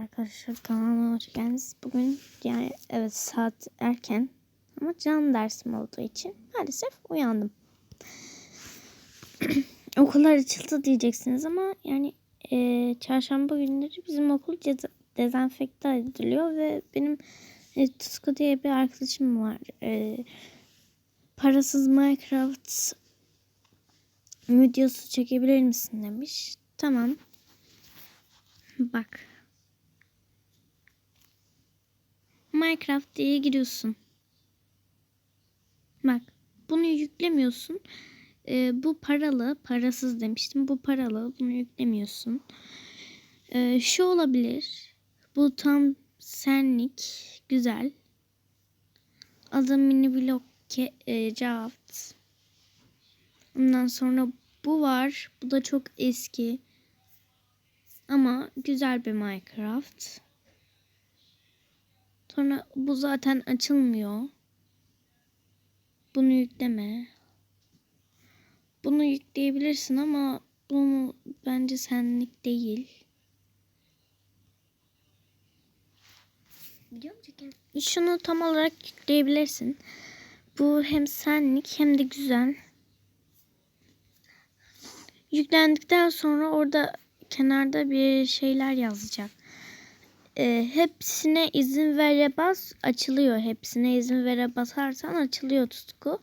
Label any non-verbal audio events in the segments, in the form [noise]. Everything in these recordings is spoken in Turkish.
Arkadaşlar kanalıma hoş geldiniz. Bugün yani evet saat erken ama can dersim olduğu için maalesef uyandım. [clears throat] Okullar açıldı diyeceksiniz ama yani e, çarşamba günleri bizim okul dezenfekte ediliyor ve benim e, Tutku diye bir arkadaşım var. E, parasız Minecraft videosu çekebilir misin demiş. Tamam. Bak. Minecraft diye giriyorsun. Bak. Bunu yüklemiyorsun. Ee, bu paralı. Parasız demiştim. Bu paralı. Bunu yüklemiyorsun. Ee, şu olabilir. Bu tam senlik. Güzel. Adı mini blok e, Craft. Ondan sonra bu var. Bu da çok eski. Ama güzel bir Minecraft. Sonra bu zaten açılmıyor. Bunu yükleme. Bunu yükleyebilirsin ama bunu bence senlik değil. Biliyor musun? Şunu tam olarak yükleyebilirsin. Bu hem senlik hem de güzel. Yüklendikten sonra orada kenarda bir şeyler yazacak. Ee, hepsine izin vere bas açılıyor. Hepsine izin vere basarsan açılıyor tutku.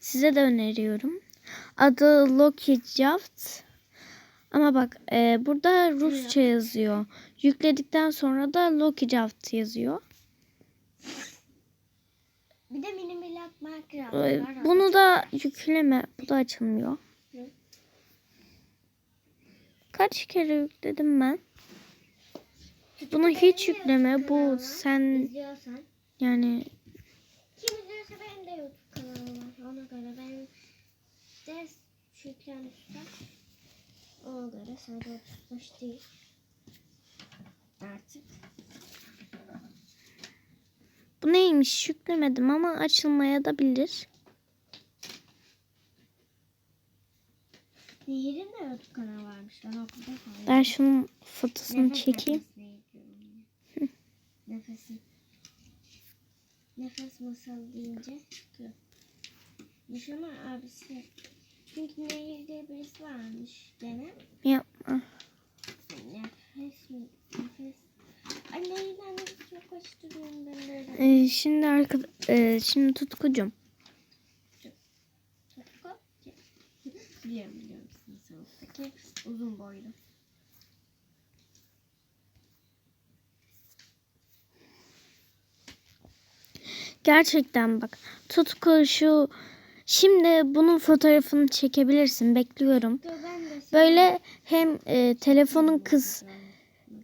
Size de öneriyorum. Adı Loki Jaft. Ama bak e, burada Rusça yazıyor. Yükledikten sonra da Loki Jaft yazıyor. Bir de mini milak Minecraft Ee, var. Bunu da yükleme. Bu da açılmıyor. Kaç kere yükledim ben? Bunu hiç yükleme. Bu sen yani Kim izliyorsa benim de YouTube kanalım var. Ona göre ben de Şükran Usta. Ona göre sadece 35 değil. Artık. bu neymiş yüklemedim ama açılmaya da bilir. Nehir'in de YouTube kanalı varmış. Ben okulda kaldım. Ben şunun fotosunu Nefes çekeyim. gidiyorum ya. Nefesim. Nefes masal deyince çıkıyor. Düşünme abisi. Çünkü Nehir diye birisi varmış gene. Yapma. Nefes mi? Nefes. Ay Nehir'den nefes çok kaçtırıyorum ben böyle. Ee, şimdi arka, e, şimdi tutkucum. Tutku. Biliyorum biliyorum sizin sınıftaki uzun boylu. Gerçekten bak. Tutku şu şimdi bunun fotoğrafını çekebilirsin. Bekliyorum. Böyle hem e, telefonun kıs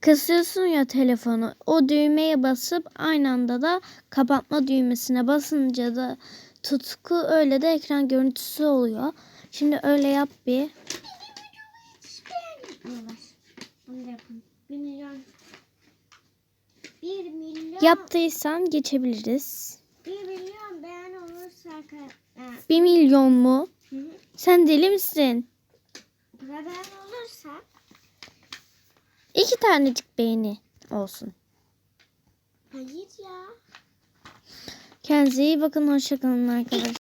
kısıyorsun ya telefonu. O düğmeye basıp aynı anda da kapatma düğmesine basınca da tutku öyle de ekran görüntüsü oluyor. Şimdi öyle yap bir. Yavaş. Bunu da yapın. Bir milyon. Bir milyon. Yaptıysan geçebiliriz. Bir milyon beğen olursa ka- e, Bir milyon mu? hı hı. Sen deli misin? Beğen olursa İki tanecik beğeni olsun. hayır ya. Kendinize iyi bakın. Hoşçakalın arkadaşlar.